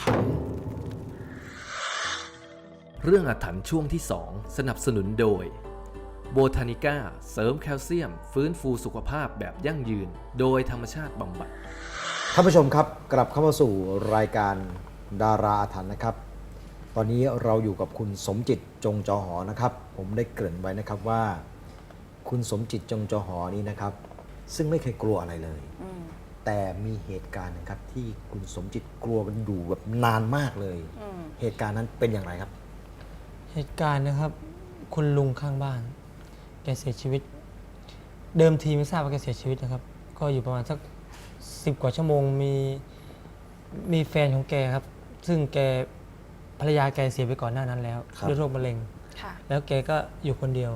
ถรรพ์เรื่องอาถรรพ์ช่วงที่ 2 สนับสนุนโดยโบทานิก้าเสริมแคลเซียม ฟื้นฟูสุขภาพแบบยั่งยืน โดยธรรมชาติบำบัดท่านผู้ชมครับกลับเข้ามาสู่รายการดาราอาถรรพ์นะครับ ตอนนี้เราอยู่กับคุณสมจิตจงจอหอนะครับ ผมได้เกริ่นไว้นะครับว่า คุณสมจิตจงจอหอนี้นะครับ ซึ่งไม่เคยกลัวอะไรเลย แต่มีเหตุการณ์หนะครับ ที่คุณสมจิตกลัวกันอยู่แบบนานมากเลยเหตุการณ์นั้นเป็นอย่างไรครับ เหตุการณ์นะครับ คุณลุงข้างบ้าน แกเสียชีวิต เดิมทีไม่ทราบว่าแกเสียชีวิตนะครับ ก็อยู่ประมาณสักสิบกว่าชั่วโมงมีมีแฟนของแกครับ ซึ่งแกภรรยาแกเสียไปก่อนหน้านั้นแล้วครับ ด้วยโรคมะเร็ง ค่ะ แล้วแกก็อยู่คนเดียว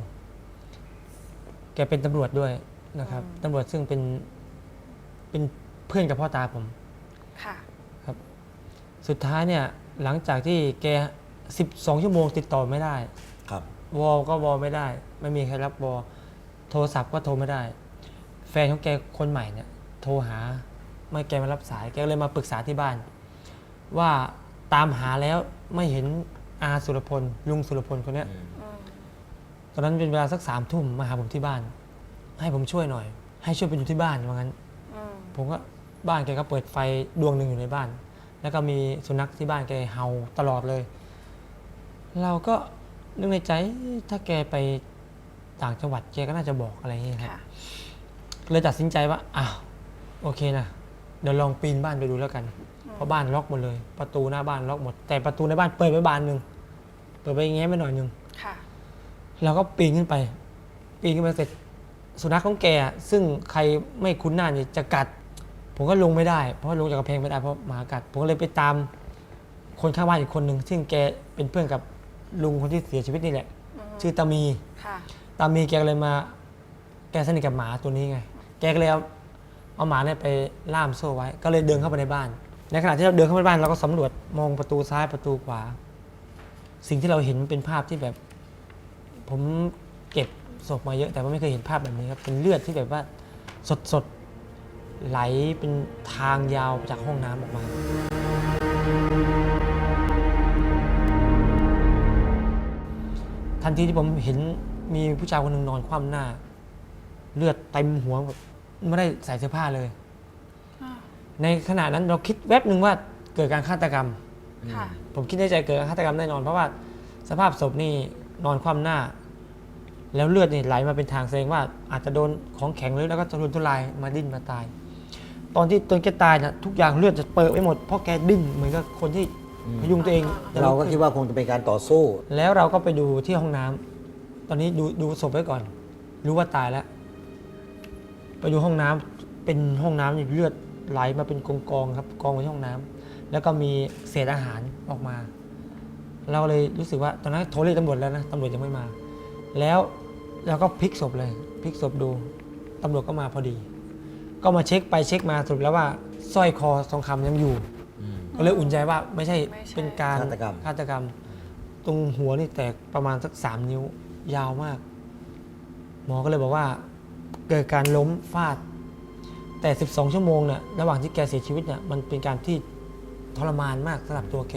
แกเป็นตำรวจด้วยนะครับตำรวจซึ่งเป็น เป็นเพื่อนกับพ่อตาผม ค่ะ สุดท้ายเนี่ยหลังจากที่แก 12 ชั่วโมงติดต่อไม่ได้ ครับ วอลก็วอลไม่ได้ ไม่มีใครรับวอลโทรศัพท์ก็โทรไม่ได้ แฟนของแกคนใหม่เนี่ย โทรหาไม่แกมารับสายแกก็เลยมาปรึกษาที่บ้าน ว่าตามหาแล้วไม่เห็นอาสุรพลลุงสุรพลคนเนี้ย อืมตอนนั้นเป็นเวลาสักสามทุ่มมาหาผมที่บ้าน ให้ผมช่วยหน่อย ให้ช่วยไปอยู่ที่บ้านว่างั้นอืม ผมก็บ้านแกก็เปิดไฟดวงหนึ่งอยู่ในบ้าน แล้วก็มีสุนัขที่บ้านแกเห่าตลอดเลย เราก็นึกในใจถ้าแกไปต่างจังหวัดแกก็น่าจะบอกอะไรอย่างเงี้ยครับค่ะเลยตัดสินใจว่าอ้าวโอเคนะเดี๋ยวลองปีนบ้านไปดูแล้วกัน เพราะบ้านล็อกหมดเลย ประตูหน้าบ้านล็อกหมด แต่ประตูในบ้านเปิดไว้บานหนึ่งเปิดไปแง้มไปหน่อยหนึ่งค่ะเราก็ปีนขึ้นไป ปีนขึ้นไปเสร็จสุนัขของแกอะซึ่งใครไม่คุ้นหน้านี่จะกัด ผมก็ลงไม่ได้ เพราะลงจากกระเพงไม่ได้เพราะหมากัด ผมก็เลยไปตามคนข้างบ้านอีกคนหนึ่งซึ่งแกเป็นเพื่อนกับลุงคนที่เสียชีวิตนี่แหละ ชื่อตามีค่ะ ตามีแกก็เลยมา แกสนิทกับหมาตัวนี้ไง แกก็เลยเอาเอาหมาเนี่ยไปล่ามโซ่ไว้ ก็เลยเดินเข้าไปในบ้าน ในขณะที่เราเดินเข้าไปในบ้านเราก็สำรวจมองประตูซ้ายประตูขวา สิ่งที่เราเห็นเป็นภาพที่แบบ ผมเก็บศพมาเยอะ แต่ว่าไม่เคยเห็นภาพแบบนี้ครับเป็นเลือดที่แบบว่าสดสดๆ ไหลเป็นทางยาวจากห้องน้ำออกมา ทันทีที่ผมเห็นมีผู้ชายคนหนึ่งนอนคว่ำหน้า เลือดเต็มหัวแบบไม่ได้ใส่เสื้อผ้าเลยอ่าในขณะนั้นเราคิดแวบหนึ่งว่าเกิดการฆาตกรรม ค่ะ ผมคิดในใจเกิดการฆาตกรรมแน่นอน เพราะว่าสภาพศพนี่นอนคว่ำหน้า แล้วเลือดนี่ไหลมาเป็นทางแสดงว่าอาจจะโดนของแข็งหรือแล้วก็ทุรนทุรายมาดิ้นมาตาย ตอนที่ตอนแกตายนะทุกอย่างเลือดจะเปิดไปหมดเพราะแกดิ้นเหมือนกับคนที่พยุงตัวเองจะเราลุก็ขึ้นคิดว่าคงจะเป็นการต่อสู้ แล้วเราก็ไปดูที่ห้องน้ำตอนนี้ดูดูศพไว้ก่อน รู้ว่าตายแล้ว ไปดูห้องน้ำเป็นห้องน้ำนี่เลือดไหลมาเป็นกองกองๆครับกองไว้ที่ห้องน้ำแล้วก็มีเศษอาหารออกมา เราเลยรู้สึกว่าตอนนั้นโทรเรียกตำรวจแล้วนะตำรวจยังไม่มา แล้วเราก็พลิกศพเลยพลิกศพดูตำรวจก็มาพอดี ก็มาเช็คไปเช็คมาสรุปแล้วว่าสร้อยคอทองคำยังอยู่ก็เลยอุ่นใจว่าไม่ใช่ไม่ใช่ เป็นการฆาตกรรม ฆาตกรรม ตรงหัวนี่แตกประมาณสักสามนิ้วยาวมาก หมอก็เลยบอกว่า เกิดการล้มฟาด แต่ 12 ชั่วโมงเนี่ยระหว่างที่แกเสียชีวิตเนี่ยมันเป็นการที่ทรมานมากสำหรับตัวแก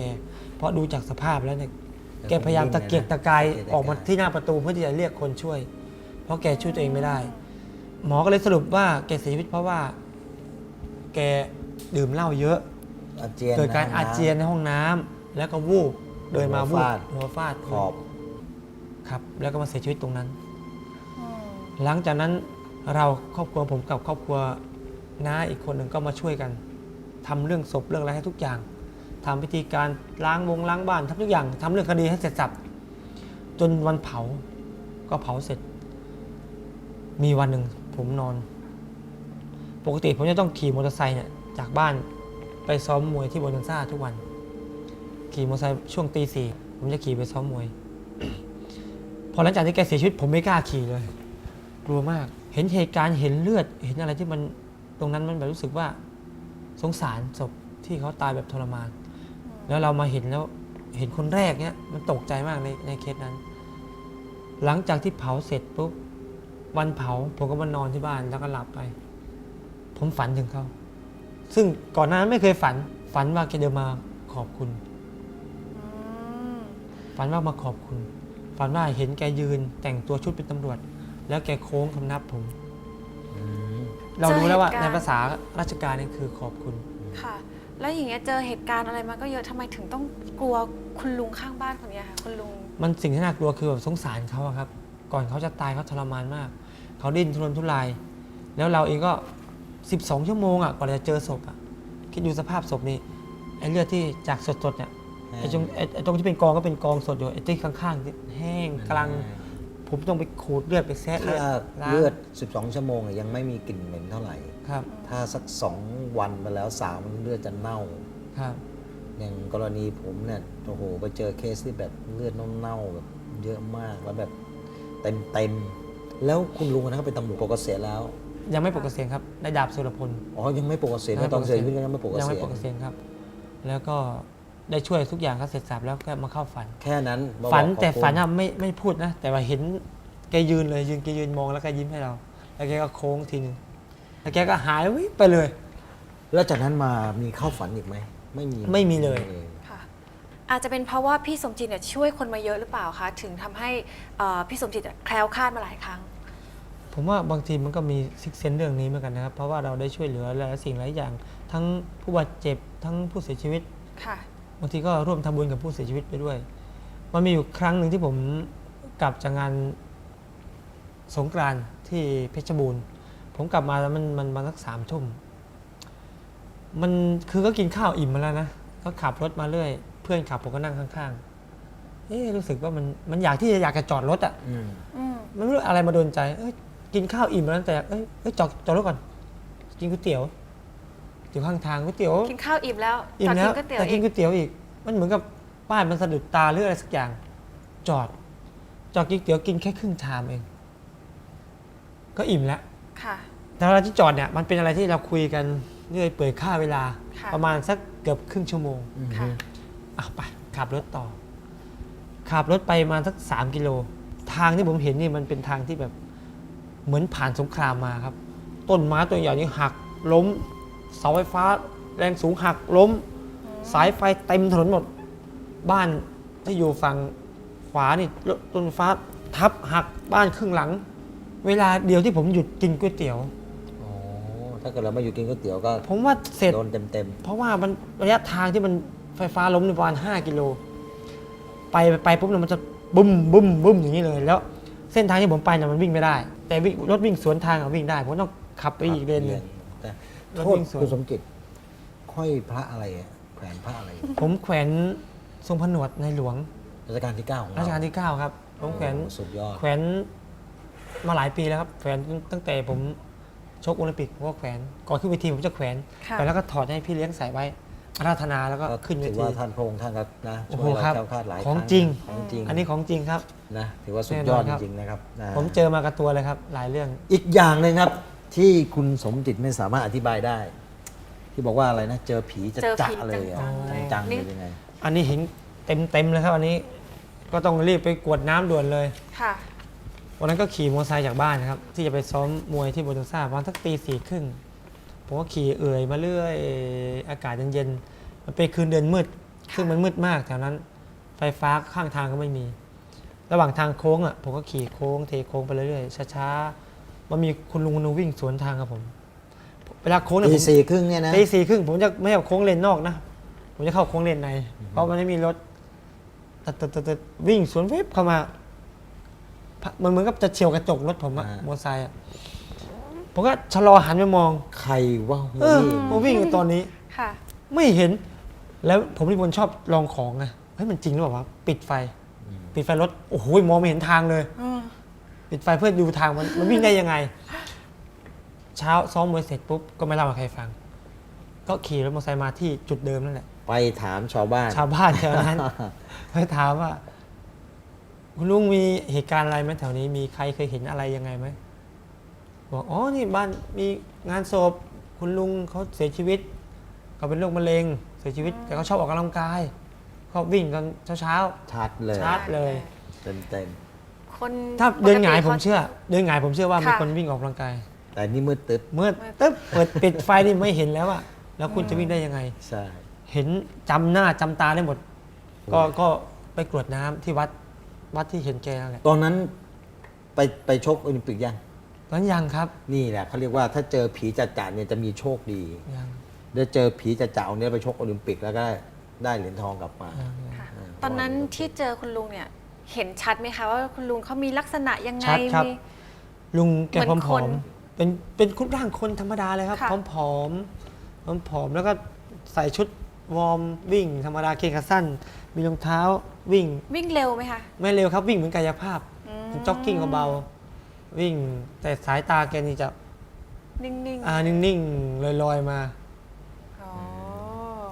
เพราะดูจากสภาพแล้วเนี่ยแกพยายามตะเกียกตะกายออกมาที่หน้าประตูเพื่อที่จะเรียกคนช่วย เพราะแกช่วยตัวเองไม่ได้ หมอก็เลยสรุปว่าแกเสียชีวิตเพราะว่า แกดื่มเหล้าเยอะ อาเจียนเกิดการำอาเจียนในห้องน้ำแล้วก็วูบเดินมาหัวูวบฟาดหัวฟาดขอบ ครับ แล้วก็มาเสียชีวิตตรงนั้น อืมหลังจากนั้นเราครอบครัวผมกับครอบครัวน้าอีกคนหนึ่งก็มาช่วยกันทำเรื่องศพเรื่องอะไรให้ทุกอย่างทำพิธีการล้างวงล้างบ้านทำทุกอย่างทำเรื่องคดีให้เสร็จสับจนวันเผาก็เผาเสร็จ มีวันหนึ่ง ผมนอน ปกติผมจะต้องขี่มอเตอร์ไซค์เนี่ยจากบ้านไปซ้อมมวยที่โบนันซ่าทุกวัน ขี่มอเตอร์ไซค์ช่วงตีสี่ผมจะขี่ไปซ้อมมวย พอหลังจากที่แกเสียชีวิตผมไม่กล้าขี่เลย กลัวมาก เห็นเหตุการณ์เห็นเลือด เห็นอะไรที่มันตรงนั้นมันแบบรู้สึกว่าสงสารศพที่เขาตายแบบทรมาน แล้วเรามาเห็นแล้วเห็นคนแรกเนี้ยมันตกใจมากในในเคสนั้น หลังจากที่เผาเสร็จปุ๊บ วันเผาผมก็มานอนที่บ้านแล้วก็หลับไป ผมฝันถึงเขา ซึ่งก่อนหน้านั้นไม่เคยฝัน ฝันว่าแกเดินมาขอบคุณอืมฝันว่ามาขอบคุณ ฝันว่าเห็นแกยืนแต่งตัวชุดเป็นตำรวจ แล้วแกโค้งคำนับผมอืมเรารู้แล้วว่าเจอเหในตุการณ์ภาษาราชการนี่คือขอบคุณ ค่ะ แล้วอย่างเงี้ยเจอเหตุการณ์อะไรมาก็เยอะทำไมถึงต้องกลัวคุณลุงข้างบ้านคนเนี้ยค่ะคุณลุง มันสิ่งที่น่ากลัวคือแบบสงสารเขาอะครับ ก่อนเขาจะตายเขาทรมานมาก เขาดิ้นทุรนทุราย แล้วเราเองก็ 12 ชั่วโมงอะก่อนจะเจอศพอะคิดดูสภาพศพนี้ไอ้เลือดที่จากสดๆเนี่ยไอ้ตรงไอ้ไอ้ตรงที่เป็นกองก็เป็นกองสดอยู่ไอ้ที่ข้างๆที่แห้งกำลัง ผมต้องไปขูดเลือดไปแซะเลืถ้าอดล้างเลือด 12 ชั่วโมงอะยังไม่มีกลิ่นเหม็นเท่าไหร่ ครับ ถ้าสัก 2 วันไปแล้ว 3 เลือดจะเน่า ครับ อย่างกรณีผมเนี่ยโอ้โหไปเจอเคสที่แบบเลือดเน่าๆแบบเยอะมากแล้วแบบเต็มเต็มๆ แล้วคุณลุงนะครับเป็นตำรวจปกเกษียณแล้ว ยังไม่ปกเกษียณครับนายดาบสุรพล อ๋อ ยังไม่ปกเกษียณยังไม่นะตอนปกเกษีเสียยณชีวิตก็ยังไม่ปกเกยังษีไม่ยปกเกณษียณครับ แล้วก็ได้ช่วยทุกอย่างก็เสร็จสับแล้วก็มาเข้าฝัน แค่นั้นมาฝันบอกขอบแต่คุณฝันอะไม่ไม่พูดนะ แต่ว่าเห็นแกยืนเลยยืนแกยืนมองแล้วก็ยิ้มให้เรา แล้วแกก็โค้งทีนึงแล้วแกก็หายวิบไปเลย แล้วจากนั้นมามีเข้าฝันอีกไหมไม่มีไม่มีเลยค่ะ อาจจะเป็นเพราะว่าพี่สมจิตเนี่ยช่วยคนมาเยอะหรือเปล่าคะถึงทำให้เอ่อพี่สมจิตอะแคล้วคลาดมาหลายครั้ง ผมว่าบางทีมันก็มีซิกเซนเรื่องนี้เหมือนกันนะครับ เพราะว่าเราได้ช่วยเหลือหลายสิ่งหลายอย่าง ทั้งผู้บาดเจ็บทั้งผู้เสียชีวิต ค่ะ บางทีก็ร่วมทำบุญกับผู้เสียชีวิตไปด้วย มันมีอยู่ครั้งหนึ่งที่ผมกลับจากงานสงกรานต์ที่เพชรบูรณ์ ผมกลับมาแล้วมันมันมาสักสามทุ่ม มันคือก็กินข้าวอิ่มมาแล้วนะ ก็ขับรถมาเรื่อย เพื่อนขับผมก็นั่งข้างๆ เอ๊ะรู้สึกว่ามันมันอยากที่จะอยากจะจอดรถอะ่ะอืมอืมมันไม่รู้อะไรมาโดนใจ เอ้ยกินข้าวอิ่มแล้วแต่เอ้ยเอ้ยจอดจอดรถก่อน กินก๋วยเตี๋ยวอยู่ข้างทางก๋วยเตี๋ยวกินข้าวอิ่มแล้วอิ่มจากแล้กิวนก๋วยเตี๋ยวแต่อีกินกก๋วยเตี๋ยวอีก มันเหมือนกับป้ายมันสะดุดตาหรืออะไรสักอย่าง จอด จอดกินก๋วยเตี๋ยวกินแค่ครึ่งชามเอง ก็อิ่มแล้ว ค่ะ แต่เวลาที่จอดเนี่ยมันเป็นอะไรที่เราคุยกันเรื่อยเปื่อยค่าเวลา ค่ะ ประมาณสักเกือบครึ่งชั่วโมงค่ะ อะไปขับรถต่อ ขับรถไปประมาณสักสามกิโล ทางที่ผมเห็นนี่มันเป็นทางที่แบบเหมือนผ่านสงครามมาครับ ต้นไม้ตัวใหญ่นี่หักล้ม เสาไฟฟ้า แรงสูงหักล้ม สายไฟเต็มถนนหมด บ้านที่อยู่ฝั่งขวานี่ต้นไฟฟ้าทับหักบ้านครึ่งหลัง เวลาเดียวที่ผมหยุดกินก๋วยเตี๋ยว อ๋อ ถ้าเกิดเราไม่อยู่กินก๋วยเตี๋ยวก็ผมว่าเสร็จโดนเต็มเพราะว่ามันระยะทางที่มัน ไฟฟ้าล้มในประมาณ5กิโลไปไปปุ๊บเนี่ยมันจะบึ้มบึ้มบึ้มอย่างนี้เลย แล้วเส้นทางที่ผมไปเนี่ยมันวิ่งไม่ได้ แต่วิ่งรถวิ่งสวนทางอะวิ่งได้ ผมต้องขับๆไปอีกเลนหนึง แต่รถโทษวิ่งสวน คุณสมจิตห้อยพระอะไรอะแขวนพระอะไรผมแขวนทรงผนวดในหลวงรัชกาลที่9ของเรารัชกาลที่ 9 ครับ ผมแขวนโอ้สุดยอดแขวนมาหลายปีแล้วครับ แขวนตั้งแต่ผมชกโอลิมปิกผมก็แขวนก่อนขึ้นเวทีผมจะแขวนค่ะ แขวนแล้วก็ถอดให้พี่เลี้ยงใส่ไว้ อาราธนาแล้วก็ก็ขึ้นเวถือทีว่าท่านพระองค์ท่านก็นะโอ้ช่โหวยเราครับแคล้วคลาดหลายของครั้จริง ของจริงอันนี้ของจริงครับ นะถือว่าสุดแน่ยนออดนครับจริงๆนะครับนะผมเจอมากับตัวเลยครับ หลายเรื่องอีกอย่างหนึ่งครับ ที่คุณสมจิตไม่สามารถอธิบายได้ ที่บอกว่าอะไรนะ เจอผีจะเจอจะผีเลยอะจังๆจังๆนี่เลยยังไง อันนี้เห็นเต็มเต็มๆเลยครับอันนี้ก็ต้องรีบไปกวดน้ำด่วนเลย ค่ะ วันนั้นก็ขี่มอเตอร์ไซค์จากบ้านนะครับ ที่จะไปซ้อมมวยที่โบนัสซ่าประมาณสักตีสี่ครึ่งผมก็ขี่เอื่อยมาเรื่อย อากาศเย็นๆ มันเป็นคืนเดือนมืด ซึ่งมันมืดมากแถวนั้น ไฟฟ้าข้างทางก็ไม่มี ระหว่างทางโค้งอะผมก็ขี่โค้งเทโค้งไปเรื่อยๆช้าๆมันมีคุณลุงคนหนึงวิ่งสวนทางกับผม เวลาโค้งเนี่ยตีผมสี่ครึ่งเนี่ยนะตีสี่ครึ่งผมจะไม่เอาโค้งเลนนอกนะผมจะเข้าโค้งเลนใน เพราะมันไม่มีรถตัดตัดตัดตัดวิ่งสวนเวบเข้ามา มันเหมือนกับจะเฉียวกระจกรถผมอะอ่ามอเตอร์ไซค์อะผมก็ชะลอหันไปมอง ใครว่าเออวิ่งผมวิ่งอยู่ตอนนี้ ค่ะ ไม่เห็น แล้วผมเป็นคนชอบลองของไงเฮ้ยมันจริงหรือเปล่าวะปิดไฟ ปิดไฟรถโอ้โหมองไม่เห็นทางเลย อืมปิดไฟเพื่อดูทางมันมันวิ่งได้ยังไง เช้าซ้อมมวยเสร็จปุ๊บก็ไม่เล่าให้ใครฟัง ก็ขี่รถมอเตอร์ไซค์มาที่จุดเดิมนั่นแหละ ไปถามชาวบ้าน ชาวบ้านแถวนั้น ไปถามว่า คุณลุงมีเหตุการณ์อะไรไหมแถวนี้มีใครเคยเห็นอะไรยังไงไหมบอกอ๋อนี่บ้านมีงานศพคุณลุงเขาเสียชีวิตเขาเป็นโรคมะเร็งเสียชีวิตแต่เขาชอบออกกำลังกายเขาวิ่งตอนเช้าชัดเลยชัดเลย เต็มเต็มคนๆถ้าเดินหงายผมปกติเชื่อ เดินหงายผมเชื่อว่ามีค่ะคนวิ่งออกกำลังกาย ๆแต่นี่มืดตึ๊บเมื่อตึ๊บเปิดปิดไฟนี่ไม่เห็นแล้วอะแล้วคุณจะวิ่งได้ยังไง ใช่ เห็นจำหน้าจำตาได้หมด ก็ก็ไปกรวดน้ำที่วัดวัดที่เห็นแกนั่นแหละตอนนั้นไปไปชกโอลิมปิกยัง ตอนนนยังครับนี่แหละเขาเรียกว่าถ้าเจอผีจัดจ่าเนี่ยจะมีโชคดี ยัง ได้เจอผีจัดจ่าเอาเนี่ยไปชกโอลิมปิกแล้วก็ได้ได้เหรียญทองกลับมายังยังค่ะอ่าตอนนั้นที่เจอคุณลุงเนี่ยเห็นชัดไหมคะว่าคุณลุงเขามีลักษณะยังไงชัดครับ มี ลุงแกเหมือนผคอนมๆเป็นเป็นคุณร่างคนธรรมดาเลยครับค่ะ ผอมๆผอมๆแล้วก็ใส่ชุดวอร์มวิ่งธรรมดาเกงขาสั้น มีรองเท้าวิ่งวิ่งเร็วไหมคะไม่เร็วครับวิ่งเหมือนกายภาพอืมจ็อกกิ้งเบาๆวิ่งแต่สายตาแกนี่จะนิ่ง อ่านิ่งๆลอยๆมาๆอ๋อ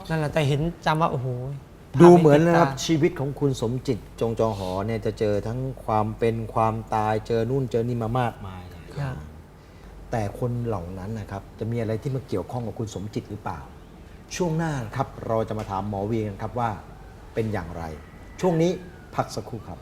นั่นแหละแต่เห็นจำว่าโอ้โหดูเหมือนนะครับภาพใติดตา ชีวิตของคุณสมจิตจงจอหอเนี่ยจะเจอทั้งความเป็นความตายเจอนู่นเจอนี่มามากมายหลายอย่างแต่คนเหล่านั้นนะครับจะมีอะไรที่มาเกี่ยวข้องกับคุณสมจิตหรือเปล่า ช่วงหน้าครับเราจะมาถามหมอเวียงกันครับว่าเป็นอย่างไร ช่วงนี้พักสักครู่ครับ